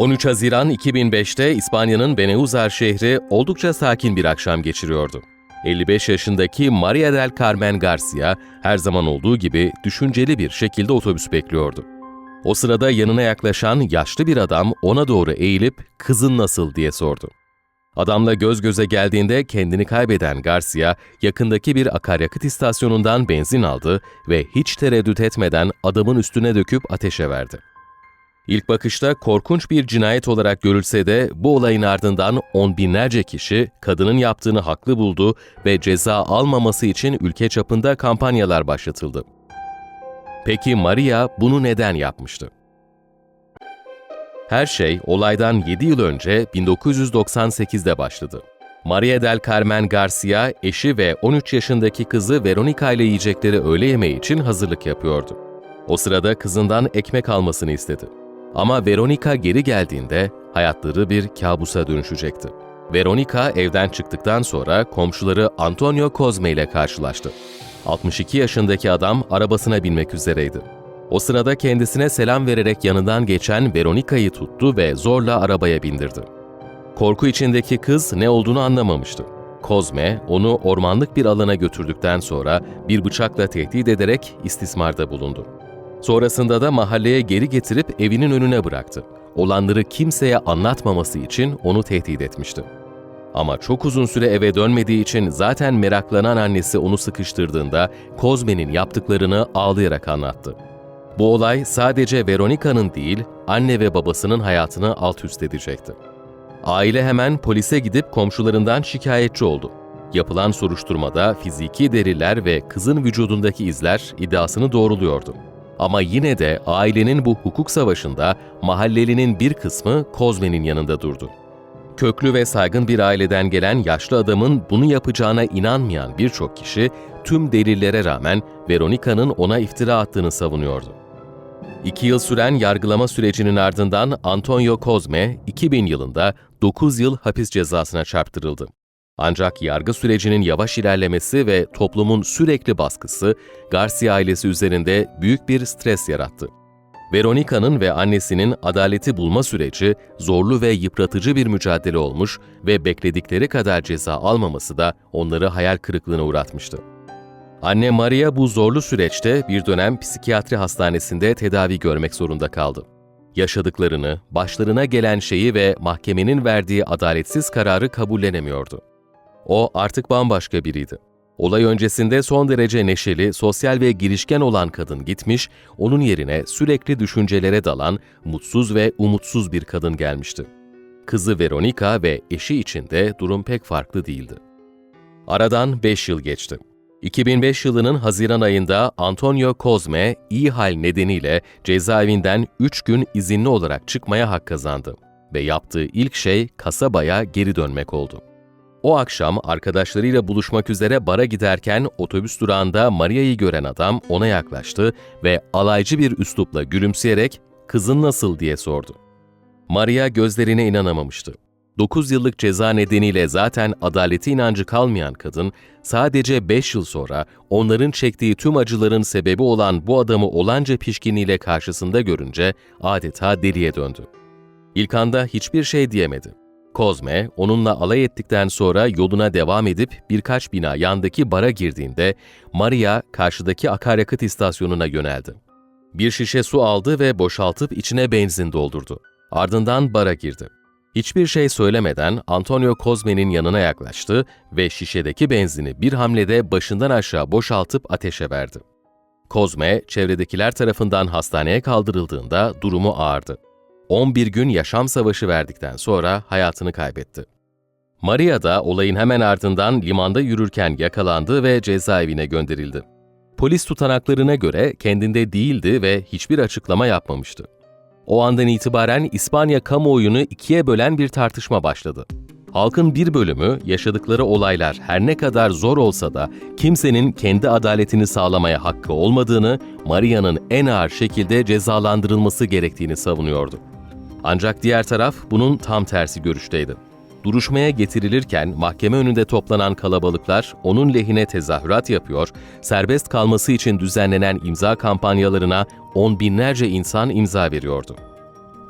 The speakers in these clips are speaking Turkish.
13 Haziran 2005'te İspanya'nın Beneuzar şehri oldukça sakin bir akşam geçiriyordu. 55 yaşındaki Maria del Carmen Garcia her zaman olduğu gibi düşünceli bir şekilde otobüs bekliyordu. O sırada yanına yaklaşan yaşlı bir adam ona doğru eğilip kızın nasıl diye sordu. Adamla göz göze geldiğinde kendini kaybeden Garcia yakındaki bir akaryakıt istasyonundan benzin aldı ve hiç tereddüt etmeden adamın üstüne döküp ateşe verdi. İlk bakışta korkunç bir cinayet olarak görülse de bu olayın ardından on binlerce kişi kadının yaptığını haklı buldu ve ceza almaması için ülke çapında kampanyalar başlatıldı. Peki Maria bunu neden yapmıştı? Her şey olaydan 7 yıl önce 1998'de başladı. Maria del Carmen Garcia, eşi ve 13 yaşındaki kızı Veronica ile yiyecekleri öğle yemeği için hazırlık yapıyordu. O sırada kızından ekmek almasını istedi. Ama Veronica geri geldiğinde hayatları bir kabusa dönüşecekti. Veronica evden çıktıktan sonra komşuları Antonio Cosme ile karşılaştı. 62 yaşındaki adam arabasına binmek üzereydi. O sırada kendisine selam vererek yanından geçen Veronica'yı tuttu ve zorla arabaya bindirdi. Korku içindeki kız ne olduğunu anlamamıştı. Kozme onu ormanlık bir alana götürdükten sonra bir bıçakla tehdit ederek istismarda bulundu. Sonrasında da mahalleye geri getirip evinin önüne bıraktı. Olanları kimseye anlatmaması için onu tehdit etmişti. Ama çok uzun süre eve dönmediği için zaten meraklanan annesi onu sıkıştırdığında Kozme'nin yaptıklarını ağlayarak anlattı. Bu olay sadece Veronica'nın değil, anne ve babasının hayatını alt üst edecekti. Aile hemen polise gidip komşularından şikayetçi oldu. Yapılan soruşturmada fiziki deriler ve kızın vücudundaki izler iddiasını doğruluyordu. Ama yine de ailenin bu hukuk savaşında mahallelinin bir kısmı Kozme'nin yanında durdu. Köklü ve saygın bir aileden gelen yaşlı adamın bunu yapacağına inanmayan birçok kişi tüm delillere rağmen Veronica'nın ona iftira attığını savunuyordu. İki yıl süren yargılama sürecinin ardından Antonio Cosme 2000 yılında 9 yıl hapis cezasına çarptırıldı. Ancak yargı sürecinin yavaş ilerlemesi ve toplumun sürekli baskısı Garcia ailesi üzerinde büyük bir stres yarattı. Veronica'nın ve annesinin adaleti bulma süreci zorlu ve yıpratıcı bir mücadele olmuş ve bekledikleri kadar ceza almaması da onları hayal kırıklığına uğratmıştı. Anne Maria bu zorlu süreçte bir dönem psikiyatri hastanesinde tedavi görmek zorunda kaldı. Yaşadıklarını, başlarına gelen şeyi ve mahkemenin verdiği adaletsiz kararı kabullenemiyordu. O artık bambaşka biriydi. Olay öncesinde son derece neşeli, sosyal ve girişken olan kadın gitmiş, onun yerine sürekli düşüncelere dalan, mutsuz ve umutsuz bir kadın gelmişti. Kızı Veronica ve eşi için de durum pek farklı değildi. Aradan 5 yıl geçti. 2005 yılının Haziran ayında Antonio Cosme iyi hal nedeniyle cezaevinden 3 gün izinli olarak çıkmaya hak kazandı ve yaptığı ilk şey kasabaya geri dönmek oldu. O akşam arkadaşlarıyla buluşmak üzere bara giderken otobüs durağında Maria'yı gören adam ona yaklaştı ve alaycı bir üslupla gülümseyerek "Kızın nasıl?" diye sordu. Maria gözlerine inanamamıştı. 9 yıllık ceza nedeniyle zaten adaleti inancı kalmayan kadın, sadece 5 yıl sonra onların çektiği tüm acıların sebebi olan bu adamı olanca pişkinliğiyle karşısında görünce adeta deliye döndü. İlk anda hiçbir şey diyemedi. Kozme, onunla alay ettikten sonra yoluna devam edip birkaç bina yandaki bara girdiğinde Maria karşıdaki akaryakıt istasyonuna yöneldi. Bir şişe su aldı ve boşaltıp içine benzin doldurdu. Ardından bara girdi. Hiçbir şey söylemeden Antonio Kozme'nin yanına yaklaştı ve şişedeki benzini bir hamlede başından aşağı boşaltıp ateşe verdi. Kozme, çevredekiler tarafından hastaneye kaldırıldığında durumu ağırdı. 11 gün yaşam savaşı verdikten sonra hayatını kaybetti. Maria da olayın hemen ardından limanda yürürken yakalandı ve cezaevine gönderildi. Polis tutanaklarına göre kendinde değildi ve hiçbir açıklama yapmamıştı. O andan itibaren İspanya kamuoyunu ikiye bölen bir tartışma başladı. Halkın bir bölümü yaşadıkları olaylar her ne kadar zor olsa da kimsenin kendi adaletini sağlamaya hakkı olmadığını, Maria'nın en ağır şekilde cezalandırılması gerektiğini savunuyordu. Ancak diğer taraf bunun tam tersi görüşteydi. Duruşmaya getirilirken mahkeme önünde toplanan kalabalıklar onun lehine tezahürat yapıyor, serbest kalması için düzenlenen imza kampanyalarına on binlerce insan imza veriyordu.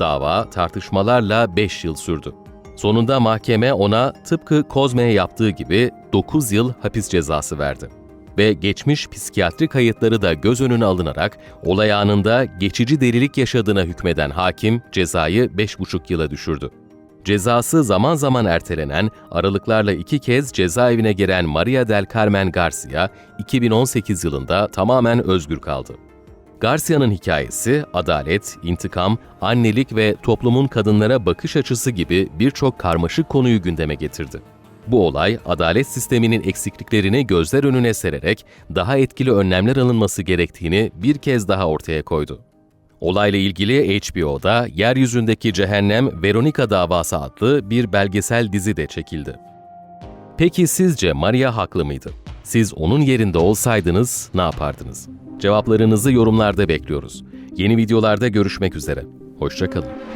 Dava tartışmalarla 5 yıl sürdü. Sonunda mahkeme ona tıpkı Kozme'ye yaptığı gibi 9 yıl hapis cezası verdi. Ve geçmiş psikiyatri kayıtları da göz önüne alınarak olay anında geçici delilik yaşadığına hükmeden hakim cezayı 5,5 yıla düşürdü. Cezası zaman zaman ertelenen, aralıklarla iki kez cezaevine giren Maria del Carmen Garcia, 2018 yılında tamamen özgür kaldı. Garcia'nın hikayesi, adalet, intikam, annelik ve toplumun kadınlara bakış açısı gibi birçok karmaşık konuyu gündeme getirdi. Bu olay, adalet sisteminin eksikliklerini gözler önüne sererek daha etkili önlemler alınması gerektiğini bir kez daha ortaya koydu. Olayla ilgili HBO'da Yeryüzündeki Cehennem Veronica Davası adlı bir belgesel dizi de çekildi. Peki sizce Maria haklı mıydı? Siz onun yerinde olsaydınız ne yapardınız? Cevaplarınızı yorumlarda bekliyoruz. Yeni videolarda görüşmek üzere. Hoşçakalın.